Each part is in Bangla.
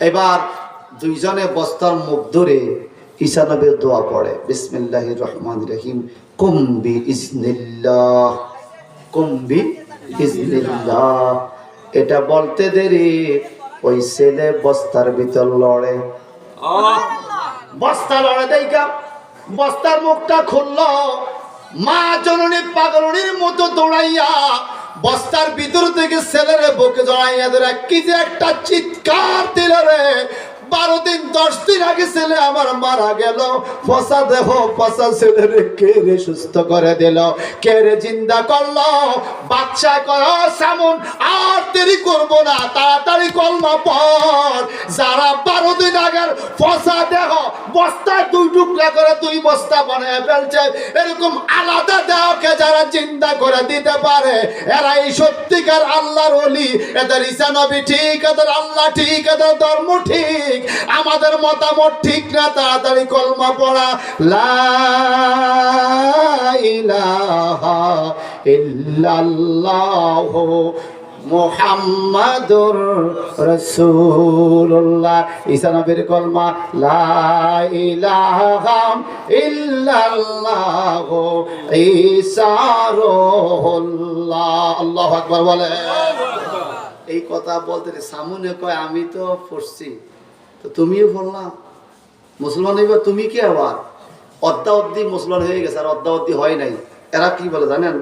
এবার দুইজনে বস্তার মুখ ধরে ঈসা নবীর দোয়া পড়ে। বিসমিল্লাহির রহমান রহিম। কুম্বি ইসনিল্লাহ। কুম্বি ইসনিল্লাহ। এটা বলতে দেরি। ওই ছেলে বস্তার ভিতর লড়ে। বস্তা লড়ে দেখা বস্তার মুখটা খুললো। মা জননী পাগলনির মতো দৌড়াইয়া বস্তার ভিতর থেকে ছেলেরে বুকে জড়াইয়া ধরে কি যে একটা চিৎকার দিল রে। দশ দিন আগে ছেলে আমার মারা গেল। ফসা দেহ, ফসা ছেলেরে কে রে সুস্থ করে দিল? কে রে জিন্দা করল? বাচ্চা কর সামন, আর দেরি করব না, তাড়াতাড়ি কলমা পর। যারা বারো দিন আগের ফসা দেহ, বস্তায় দুই টুকরা করে দুই বস্তা বানিয়ে ফেলছে, এরকম আলাদা দেহকে যারা চিন্তা করে দিতে পারে এরা এই সত্যিকার আল্লাহর অলি এদের ঈসা নবী ঠিক, এদের আল্লাহ ঠিক, এদের ধর্ম ঠিক। আমাদের মতামত ঠিক না তাড়াতাড়ি কলমা পড়া। লা ইলাহা ইল্লাল্লাহ মোহাম্মদুর রসুল্লাহ ঈসা নবীর কলমা লা ইলাহা ইল্লাল্লাহ ঈসা রুহুল্লাহ। আল্লাহু আকবার বলে। এই কথা বলতে সামনে কয় আমি তো পড়ছি। তো তুমিও বললাম মুসলমান এবার তুমি কি আবার? অদ্দা অদ্দি মুসলমান হয়ে গেছে, আর অদ্দা অদ্দি হয় নাই। এরা কি বলে জানেন?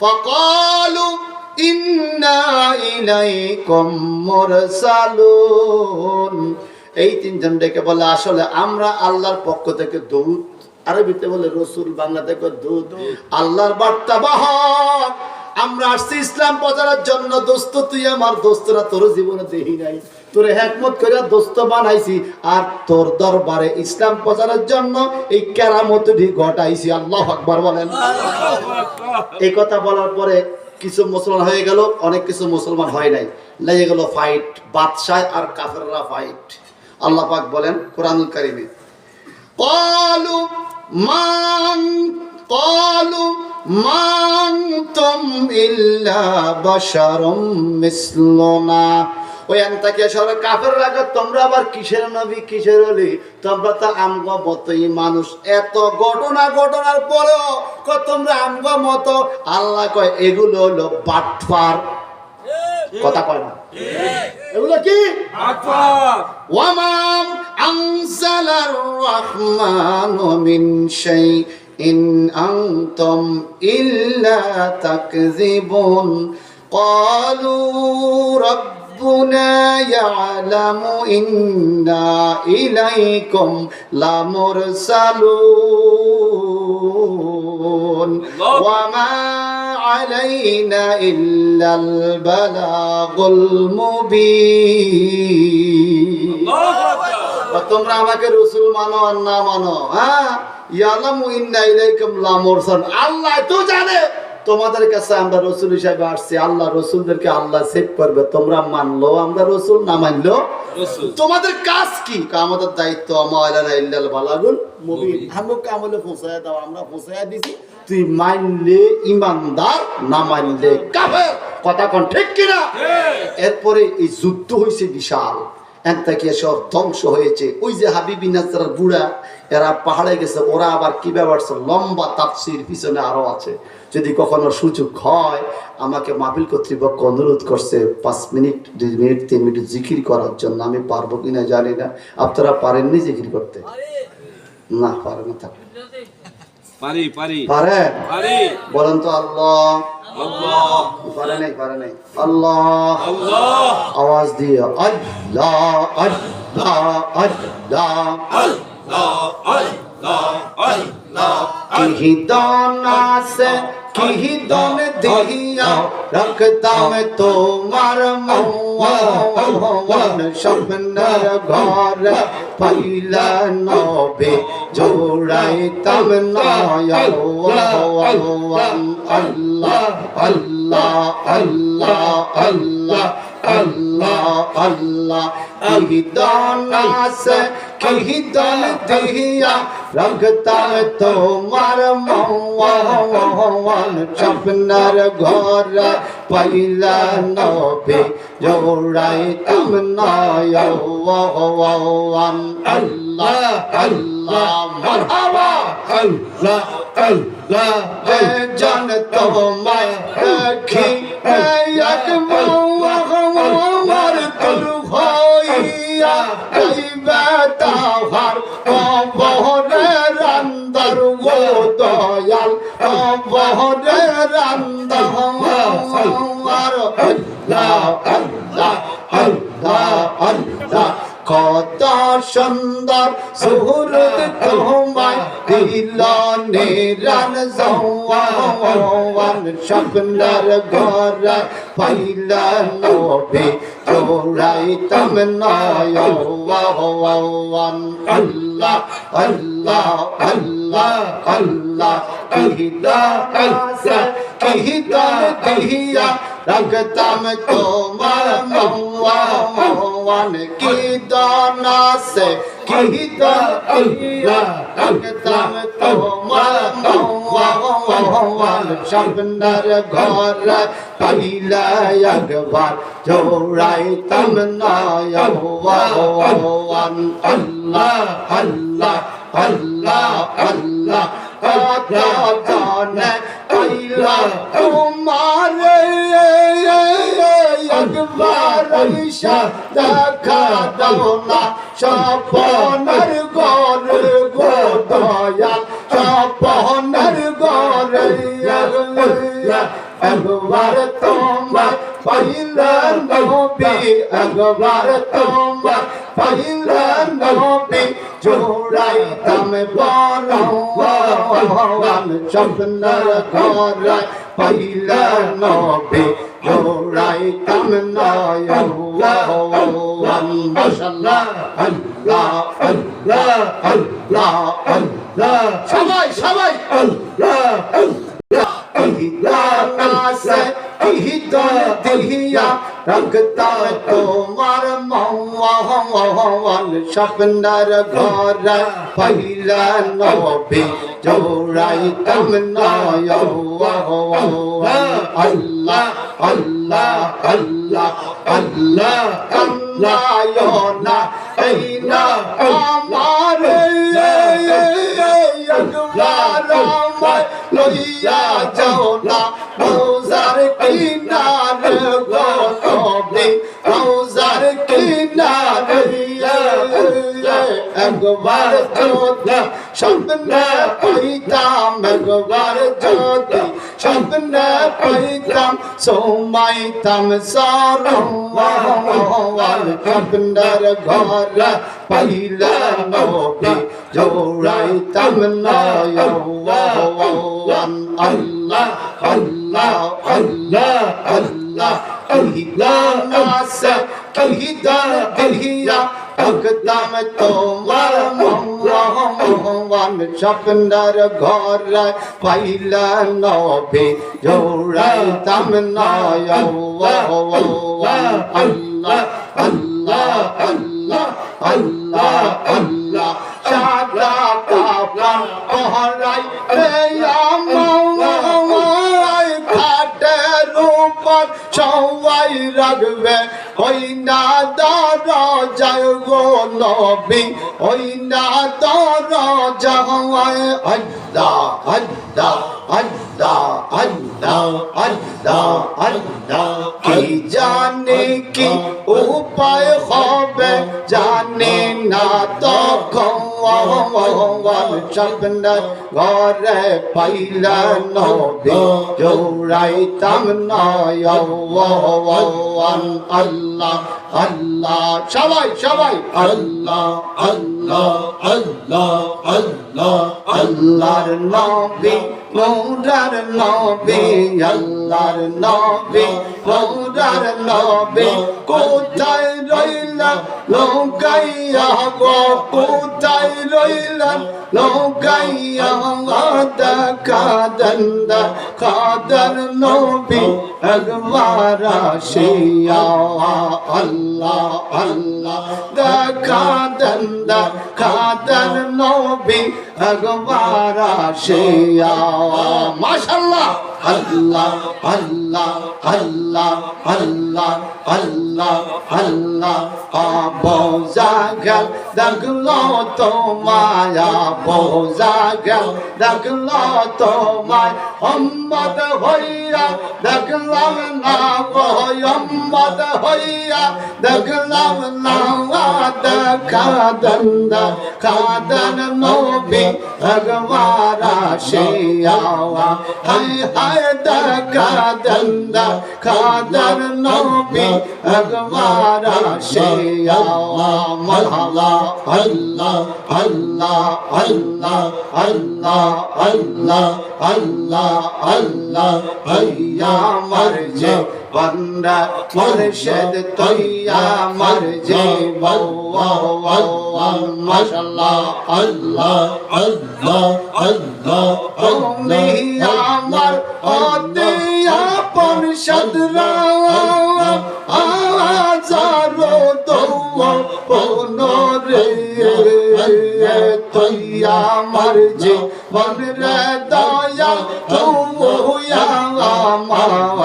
ফকালু ইন্না ইলাইকুম মুরসালুন। এই তিনজন ডেকে বলে, আসলে আমরা আল্লাহর পক্ষ থেকে দূত। আরবিতে বলে রসুল, বাংলা থেকে দূত। আল্লাহর বার্তা বাহক। আমরা আসছি ইসলাম প্রচারের জন্য। দোস্ত, তুই আমার দোস্তরা, তোর জীবনে দেখি নাই। তোর হেকমত করে দোস্ত বানাইছি আর তোর দরবারে ইসলাম প্রচারের জন্য এই কেরামতটি ঘটাইছি। আল্লাহ আকবর বলেন। এই কথা বলার পরে কিছু মুসলমান হয়ে গেল, অনেক কিছু মুসলমান হয় নাই। লেগে গেল ফাইট বাদশাহ আর কাফেররা ফাইট আল্লাহ পাক বলেন কোরআন কারিমে, কলু মান কলু মান তুম ইল্লা বাশারুম মিসলুনা। ওই আন্তাকে সর কাফের রাখা তোমরা আবার কিসের নবী কিসের হলি তোমরা তো আমগো মতোই মানুষ এত ঘটনা ঘটনার পরেও কয় তোমরা আমগো মতো আল্লাহ কয় এগুলো হলো বাটফার কথা কয় না এগুলো কি وما أنزل الرحمن من شيء إن أنتم إلا تكذبون قالوا ربنا يعلم إنا إليكم لمرسلون وما علينا إلا البلاغ المبين বা তোমরা আমাকে রসুল মানো আর না মানো হ্যাঁ ইয়ালামু ইন্না ইলাইকুম লা মুরসাল আল্লাহ তো জানে তোমাদের কাছে আমরা রসুল হিসাবে আসছি আল্লাহ রসুলদেরকে আল্লাহ সেভ করবে। তোমরা মানলো আমরা রসুল না মানলো? তোমাদের কাজ কি? আমাদের দায়িত্ব বালাগুল মুবিন। আমকে আমলে পৌঁছায় দাও আমরা পৌঁছায় দিছি। তুই মানলে ইমানদার না মানলে কাফের। কথা কোন ঠিক কিনা? এরপরে এই যুদ্ধ হয়েছে বিশাল। এন্তাকিয়া সব ধ্বংস হয়েছে। ওই যে হাবিবি নাজার বুড়া এরা পাহাড়ে গেছে ওরা আবার কি ব্যাপার লম্বা তাপসির পিছনে আরও আছে। যদি কখনো সুযোগ হয় আমাকে মাহফিল কর্তৃপক্ষ অনুরোধ করছে পাঁচ মিনিট দুই মিনিট তিন মিনিট জিকির করার জন্য। আমি পারব কিনা জানি না। আপনারা পারেননি জিকির করতে? না পারে না থাকবে পারি বলেন তো আল্লাহ। আল্লাহ। পারে নাই পারে নাই। আল্লাহ। আল্লাহ। আওয়াজ দিয়ে আল্লাহ আল্লাহ আল্লাহ। আল্লাহ আল্লাহ আল্লাহ। কিহিদন আছে কিহিদন দিয়া রাখতাম তোমার মন স্বপ্নের ঘর পাইলা নবে জোড়াইতাম নয় আল্লাহ আল্লাহ আল্লাহ আল্লাহ। আল্লাহ আল্লাহ কিহিদন দিয়া রাখতাম তোমার মৌয়ান স্বপ্নের ঘর পাইলা নবী জোড়াইতাম নয়ন আল্লাহ আল্লাহ মারহাবা আল্লাহ আল্লাহ জান তোমায় দেখি এক মার তুল হইয়া তাহার কবরে রান্দার গো দয়াল। আল্লাহ আল্লাহ কত সুন্দর সুহরত তোমায় দিল নিরান জওয়ান স্বপ্নর ঘর পাইল নবে জোড়াই তম নয়ন আল্লাহ আল্লাহ আল্লাহ আল্লাহ আল্লাহ কহিতা কহিয়া রগতম তোমার মহুয়ান কি দানা সে কি দানা রগতম তোমার মহুয়ান স্বপ্নর ঘর পাইলা একবার জোড়াই তম নয়ন আল্লাহ আল্লাহ আল্লাহ আল্লাহ কত জানে পাইলা তোমার একবার ঈশা দেখা দাও না। সপনের ঘর গো দয়াল সপনের ঘর একবার তোমার পাইলা নবী, একবার তোমার পাইলা বরওয়ান স্বপ্নর ঘর পাইলা নবে জোড়াই কামনায় নয়ন মাশাআল্লাহ আল্লাহ আল্লাহ আল্লাহ আল্লাহ সবাই সবাই আল্লাহ তোমার মৌন স্বপ্নর ঘর পাইলা নবী জোড়াই তম আল্লাহ আল্লাহ আল্লাহ আল্লাহ আল্লাহ না এই না আমার লইয়া যাও না একবার যদি স্বপ্ন পাইতাম একবার যদি স্বপ্ন পাইতাম সোমাইতাম সারওয়াল স্বপ্নর ঘর পাইলা নবী জোড়াইতাম নয়ন আল্লাহ আল্লাহ আল্লাহ আল্লাহ, কহিলা নাস কহিয়া একদম তোমার মোহন স্বপ্নর ঘর পাইলা নবী জোড়াইতাম নয়ন আল্লাহ আল্লাহ আল্লাহ আল্লাহ আল্লাহ সাদা কাপড় পহরাই রে উপর সবাই রাখবে। ওই না দর যায় গো নবী, ওই না দর যায় আল্লাহ আল্লাহ আল্লাহ আল্লাহ আল্লাহ আল্লাহ। কি জানে কি উপায় হবে? জানে না তখন স্বপ্ন ঘরে পাইলা নবী জোড়াইতাম নয়ন আল্লাহ আল্লাহ সবাই সবাই আল্লাহ আল্লাহ আল্লাহ আল্লাহ আল্লাহর নবী মৌরার নবী আল্লাহর নবী মৌরার নবী কোথায় রইলা লোকাইয়া গো কোথায় রইলা লোকাইয়া দেখা দন্দ খাদর নবী একবার আসিয়া, আল্লাহ আল্লাহ দেখা দেন দেখা দেন নবী একবার আল্লাহ আল্লাহ আল্লাহ আল্লাহ আল্লাহ আল্লাহ বোঝা গেল দেখল তোমায়া বোঝা গেল দেখল তোমায় সম্মত হইয়া দেখলাম না সম্মত হইয়া দেখলাম না দেখা দন্দ কাদন নবী ভগবান আসিয়া হায় হায় দেখা দন্দ কাদন নবী ভগবান আসিয়া মরহবা আল্লাহ আল্লাহ আল্লাহ আল্লাহ আল্লাহ আল্লাহ আল্লাহ হইয়া মরজে বন্দা মুর্শিদ তৈয়া মরজে মাশাল্লাহ আল্লাহ আল্লাহ আল্লাহ তুমি আমার অতি আপন সদরা আজারো দৌয়া পনরে তৈয়া মরজে বন রে দয়া তুয়া মাওয়া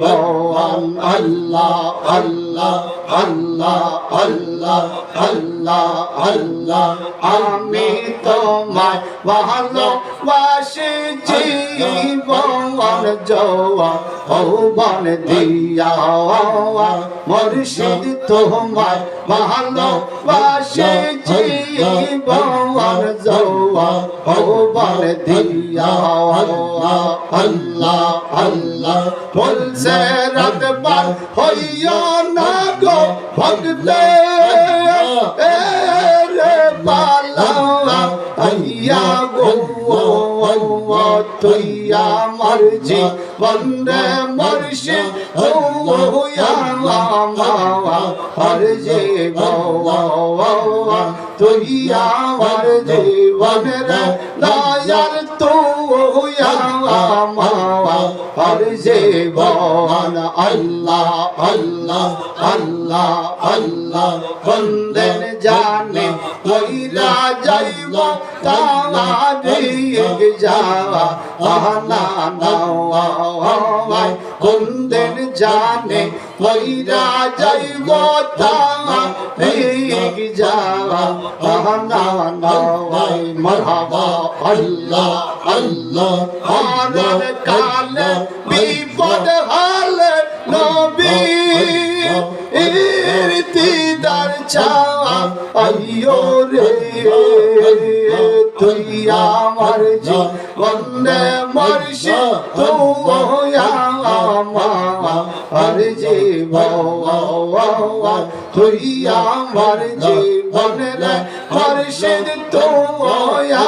বন আমি তোমায় ভালোবাসি জীবন জওয়া ভৌবন দিয়া মুর্শিদ তোমায় ভালোবাসি জীবন জওয়া ভৌবন দিয়া আল্লাহ আল্লাহ বলছে, রাতবার হইয়া না গো ভক্তে রে পালা আইয়া গো তুইয়া মরজি বন্দে মরশে হইয়া মাওয়া হর যে বাবা তুইয়া মর জীবন রে দয়াল তু হইয়া মাওয়া হর যে বান আল্লাহ আল্লাহ আল্লাহ আল্লাহ বন্দন জানে কইরা যাইব তাওয়ারি যাওয়া আহনা নাওয়াই কুন্দন জানে কইরা যাইব তাওয়ারি যাওয়া আহনা নাওয়াই মারহাবা আল্লাহ আল্লাহ, আনার কালে বিপদ হালে নবী ইরতিদার চাওয়া, আইয়ো রে, তুই আমার জীবনে মরশে আমার জীবন তুই আমার জীবনে মরশে তুয়া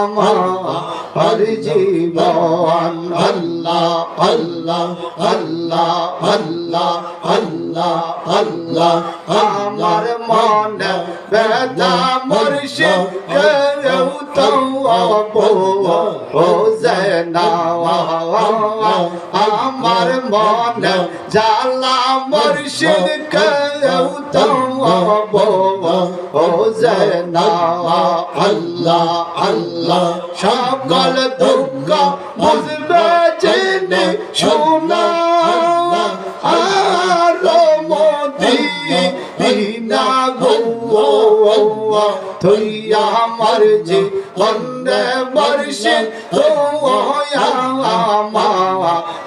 আমার জীবন আল্লাহ আল্লাহ আল্লাহ আল্লাহ আল্লাহ আল্লাহ আমার মনে বেদা মুর্শিদ কেউ তো ও জেনা আমার মনে জালা মুর্শিদ কেউ তো ও জেনা আল্লাহ আল্লাহ সকল দুঃখ বুঝবে জেনে শোনা আর মোদি বিনা গো তুই আমার যে বন্দে বর্ষে তো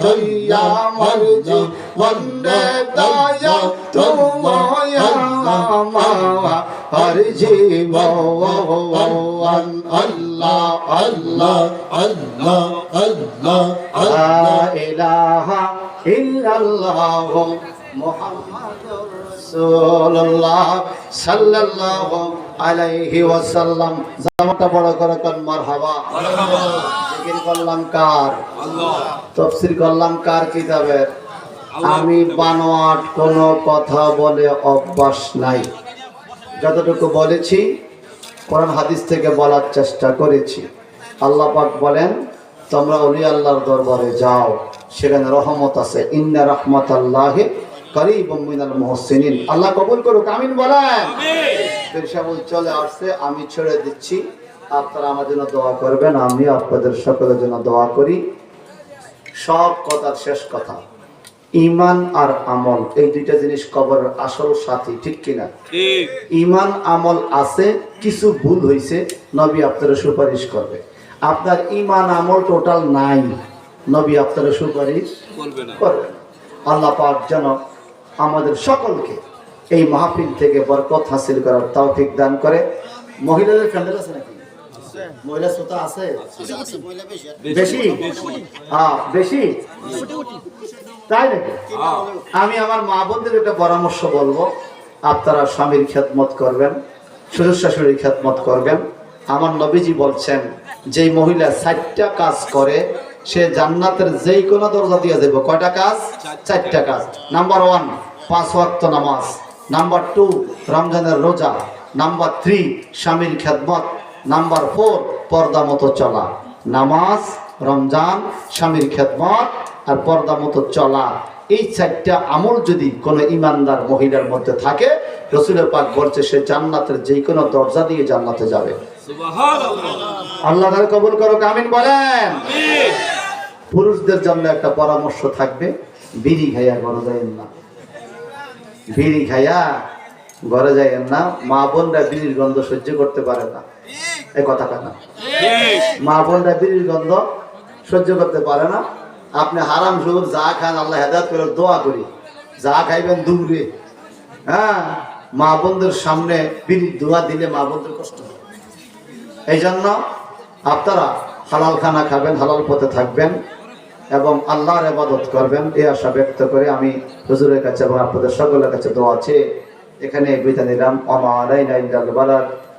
তুই আমার জীবনে দয়া তোমায়া হর জীবন আল্লাহ আল্লাহ আল্লাহ আল্লাহ লা ইলাহা ইল্লাল্লাহ মুহাম্মাদুর রাসূলুল্লাহ সাল্লাল্লাহু আলাইহি ওয়াসাল্লাম। জামাটা বড় করে কোন মারহাবা। জিকির করলাম কার? তাফসীর করলাম কার কিতাবের আমি বানোয়াট কোনো কথা বলে অভ্যাস নাই। যতটুকু বলেছি কোরআন হাদিস থেকে বলার চেষ্টা করেছি। আল্লাহ পাক বলেন তোমরা অলি আল্লাহর দরবারে যাও সেখানে রহমত আছে। ইন্না রহমত আল্লাহ করিব মিনাল মুহসিনিন। আল্লাহ কবুল করুক আমিন বলেন। পেশাবুল চলে আসছে আমি ছেড়ে দিচ্ছি। আপনারা আমার জন্য দোয়া করবেন আমি আপনাদের সকলের জন্য দোয়া করি। সব কথার শেষ কথা। ইমান আর আমল এই দুইটা জিনিস কবরের আসল সাথী ঠিক কিনা? ইমান আমল আছে কিছু ভুল হয়েছে নবী আপনারা সুপারিশ করবে। আপনার ইমান আমল টোটাল নাই নবী আপনারা সুপারিশ করবে আল্লাহ পাক যেন আমাদের সকলকে এই মাহফিল থেকে বরকত হাসিল করার তৌফিক দান করে। মহিলাদের প্যান্ডেল আছে নাকি? মহিলা শ্রোতা আছে। বেশি হ্যাঁ বেশি? তাই নাকি। আমি আমার মা বোনদের একটা পরামর্শ বলব। আপনারা স্বামীর খেদমত করবেন শ্বশুর শাশুড়ির খেদমত করবেন। আমার নবীজি বলছেন যেই মহিলা ষাটটা কাজ করে সে জান্নাতের যেই কোনো দরজা দিয়ে যাবে কয়টা কাজ? চারটা। কাজ। নাম্বার ওয়ান পাঁচ ওয়াক্ত নামাজ। নাম্বার টু রমজানের রোজা। নাম্বার থ্রি স্বামীর খেদমত। নাম্বার ফোর পর্দা মতো চলা। নামাজ রমজান স্বামীর খেদমত আর পর্দা মতো চলা। এই চারটা আমল যদি কোনো ইমানদার মহিলার মধ্যে থাকে রসুলের পাক বলছে সে জান্নাতের যে কোনো দরজা দিয়ে জান্নাতে যাবে। আল্লাহ কবুল করো আমিন বলেন। পুরুষদের জন্য একটা পরামর্শ থাকবে বিড়ি খাইয়া ঘরে যাইয়েন না। বিড়ি খাইয়া ঘরে যাইয়েন না মা বোনরা বিড়ির গন্ধ সহ্য করতে পারে না। এই কথা মা বোনরা বিড়ির গন্ধ সহ্য করতে পারে না। আপনি হারাম যা খান আল্লাহ হেদায়ত করে দোয়া করি। যা খাইবেন হ্যাঁ মা বোনদের সামনে বিড়ির দোয়া দিলে মা বোনদের কষ্ট হয়। এই জন্য আপনারা হালাল খানা খাবেন হালাল পথে থাকবেন এবং আল্লাহর ইবাদত করবেন। এই আশা ব্যক্ত করে আমি হুজুরের কাছে এবং আপনাদের সকলের কাছে দোয়া আছে এখানে বিদায় নিলাম। বালাগ।